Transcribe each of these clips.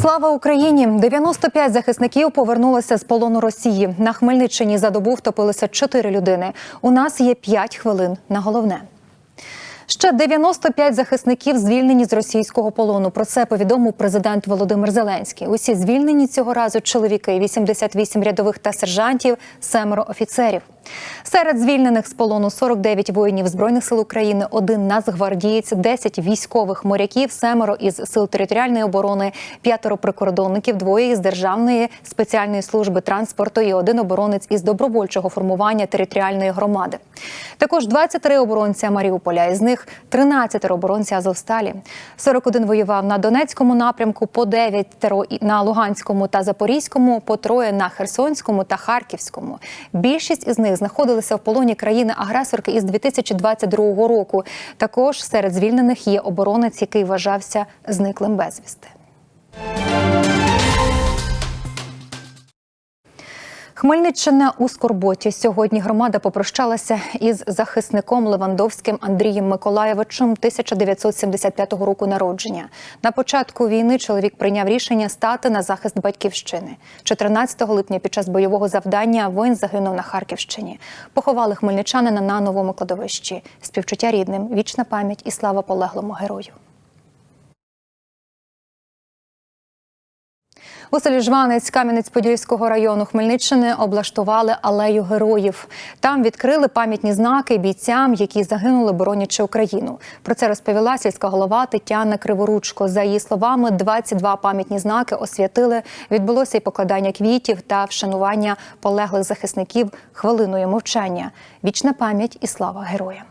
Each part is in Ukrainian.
Слава Україні! 95 захисників повернулися з полону Росії. На Хмельниччині за добу втопилися 4 людини. У нас є 5 хвилин на головне. Ще 95 захисників звільнені з російського полону. Про це повідомив президент Володимир Зеленський. Усі звільнені цього разу чоловіки, 88 рядових та сержантів, семеро офіцерів. Серед звільнених з полону 49 воїнів збройних сил України, один нацгвардієць, 10 військових моряків, семеро із сил територіальної оборони, п'ятеро прикордонників, двоє із державної спеціальної служби транспорту і один оборонець із добровольчого формування територіальної громади. Також 23 оборонця Маріуполя. Із них 13 оборонця Азовсталі. 41 воював на Донецькому напрямку, по 9 на Луганському та Запорізькому, по троє на Херсонському та Харківському. Більшість із них знаходилися в полоні країни-агресорки із 2022 року. Також серед звільнених є оборонець, який вважався зниклим безвісти. Хмельниччина у Скорботі. Сьогодні громада попрощалася із захисником Левандовським Андрієм Миколаєвичем 1975 року народження. На початку війни чоловік прийняв рішення стати на захист батьківщини. 14 липня під час бойового завдання воїн загинув на Харківщині. Поховали хмельничанина на новому кладовищі. Співчуття рідним, вічна пам'ять і слава полеглому герою. У селі Жванець Кам'янець-Подільського району Хмельниччини облаштували алею героїв. Там відкрили пам'ятні знаки бійцям, які загинули, боронячи Україну. Про це розповіла сільська голова Тетяна Криворучко. За її словами, 22 пам'ятні знаки освятили. Відбулося й покладання квітів та вшанування полеглих захисників хвилиною мовчання. Вічна пам'ять і слава героям.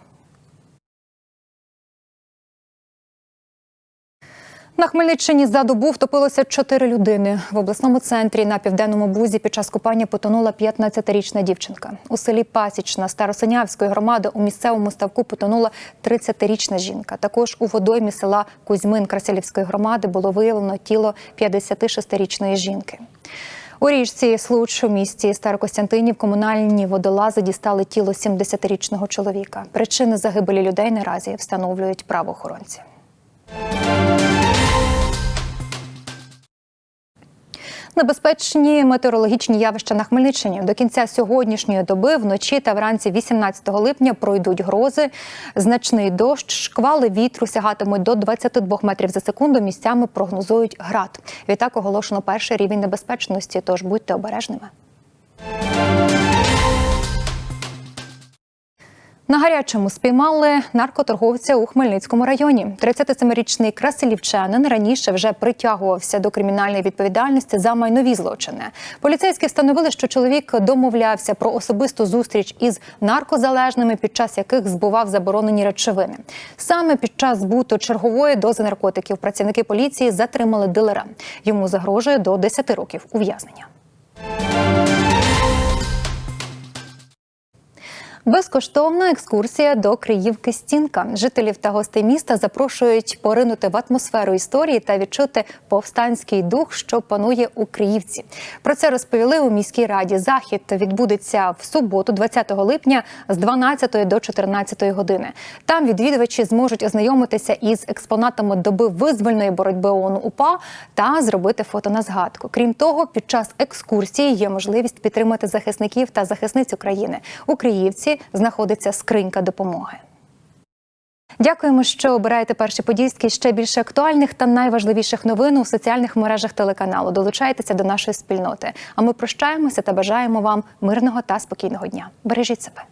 На Хмельниччині за добу втопилося чотири людини. В обласному центрі на південному бузі під час купання потонула 15-річна дівчинка. У селі Пасічна Старосинявської громади у місцевому ставку потонула 30-річна жінка. Також у водоймі села Кузьмин Красилівської громади було виявлено тіло 56-річної жінки. У річці Случ у місті Старокостянтинів комунальні водолази дістали тіло 70-річного чоловіка. Причини загибелі людей наразі встановлюють правоохоронці. Небезпечні метеорологічні явища на Хмельниччині до кінця сьогоднішньої доби вночі та вранці 18 липня пройдуть грози, значний дощ, шквали вітру сягатимуть до 22 метрів за секунду. Місцями прогнозують град. Відтак оголошено перший рівень небезпечності. Тож будьте обережними. На гарячому спіймали наркоторговця у Хмельницькому районі. 37-річний красилівчанин раніше вже притягувався до кримінальної відповідальності за майнові злочини. Поліцейські встановили, що чоловік домовлявся про особисту зустріч із наркозалежними, під час яких збував заборонені речовини. Саме під час збуту чергової дози наркотиків працівники поліції затримали дилера. Йому загрожує до 10 років ув'язнення. Безкоштовна екскурсія до Криївки Стінка. Жителів та гостей міста запрошують поринути в атмосферу історії та відчути повстанський дух, що панує у Криївці. Про це розповіли у міській раді. Захід відбудеться в суботу, 20 липня, з 12 до 14 години. Там відвідувачі зможуть ознайомитися із експонатами доби визвольної боротьби ООН УПА та зробити фото на згадку. Крім того, під час екскурсії є можливість підтримати захисників та захисниць України у Криївці знаходиться скринька допомоги. Дякуємо, що обираєте перші подільські ще більше актуальних та найважливіших новин у соціальних мережах телеканалу. Долучайтеся до нашої спільноти. А ми прощаємося та бажаємо вам мирного та спокійного дня. Бережіть себе.